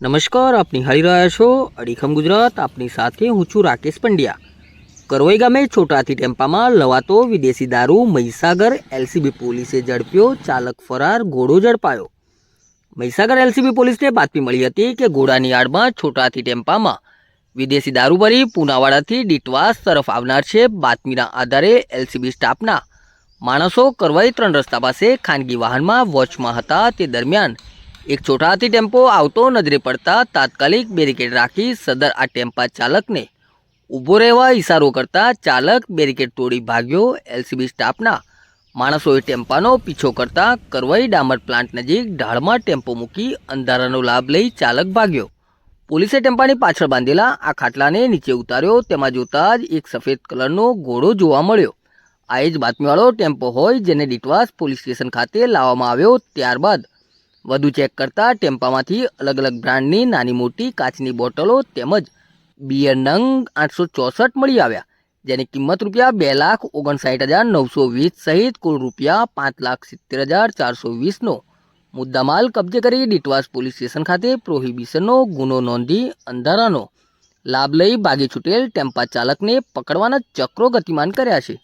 નમસ્કાર આપ નિહાળી રહ્યા છો અડીખમ ગુજરાત, આપની સાથે હું છું રાકેશ પંડ્યા. કરવઈ ગામે છોટાથી ટેમ્પામાં લવાતો વિદેશી દારૂ મહીસાગર એલસીબી પોલીસે ઝડપ્યો, ચાલક ફરાર ઘોડો ઝડપાયો. મહીસાગર એલસીબી પોલીસને બાતમી મળી હતી કે ઘોડાની આડમાં છોટાથી ટેમ્પામાં વિદેશી દારૂ ભરી પૂનાવાડાથી ડીટવાસ તરફ આવનાર છે. બાતમીના આધારે એલસીબી સ્ટાફના માણસો કરવાઈ ત્રણ રસ્તા પાસે ખાનગી વાહનમાં વોચમાં હતા. તે દરમિયાન એક છોટાથી ટેમ્પો આવતો નજરે પડતા તાત્કાલિક બેરિકેડ રાખી સદર આ ટેમ્પા ચાલકને ઊભો રહેવા ઇશારો કરતા ચાલક બેરિકેડ તોડી ભાગ્યો એલસીબી સ્ટાફના. માણસોએ ટેમ્પાનો પીછો કરતા કરવઈ ડામર પ્લાન્ટ નજીક ઢાળમાં ટેમ્પો મૂકી અંધારાનો લાભ લઈ ચાલક ભાગ્યો. પોલીસે ટેમ્પાની પાછળ બાંધેલા આ ખાટલાને નીચે ઉતાર્યો તેમાં જોતા જ એક સફેદ કલરનો ઘોડો જોવા મળ્યો. આ એ જ બાતમીવાળો ટેમ્પો હોય જેને ડીટવાસ પોલીસ સ્ટેશન ખાતે લાવવામાં આવ્યો ત્યારબાદ વધુ ચેક કરતા ટેમ્પામાંથી અલગ અલગ બ્રાન્ડની નાની મોટી કાચની બોટલો તેમજ બિયર નંગ આઠસો ચોસઠ મળી આવ્યા, જેની કિંમત રૂપિયા બે લાખ ઓગણસાઠ હજાર નવસો વીસ સહિત કુલ રૂપિયા પાંચ લાખ સિત્તેર હજાર ચારસો વીસનો મુદ્દામાલ કબજે કરી ડીટવાસ પોલીસ સ્ટેશન ખાતે પ્રોહિબિશનનો ગુનો નોંધી અંધારાનો લાભ લઈ ભાગી છૂટેલ ટેમ્પા ચાલકને પકડવાના ચક્રો ગતિમાન કર્યા છે.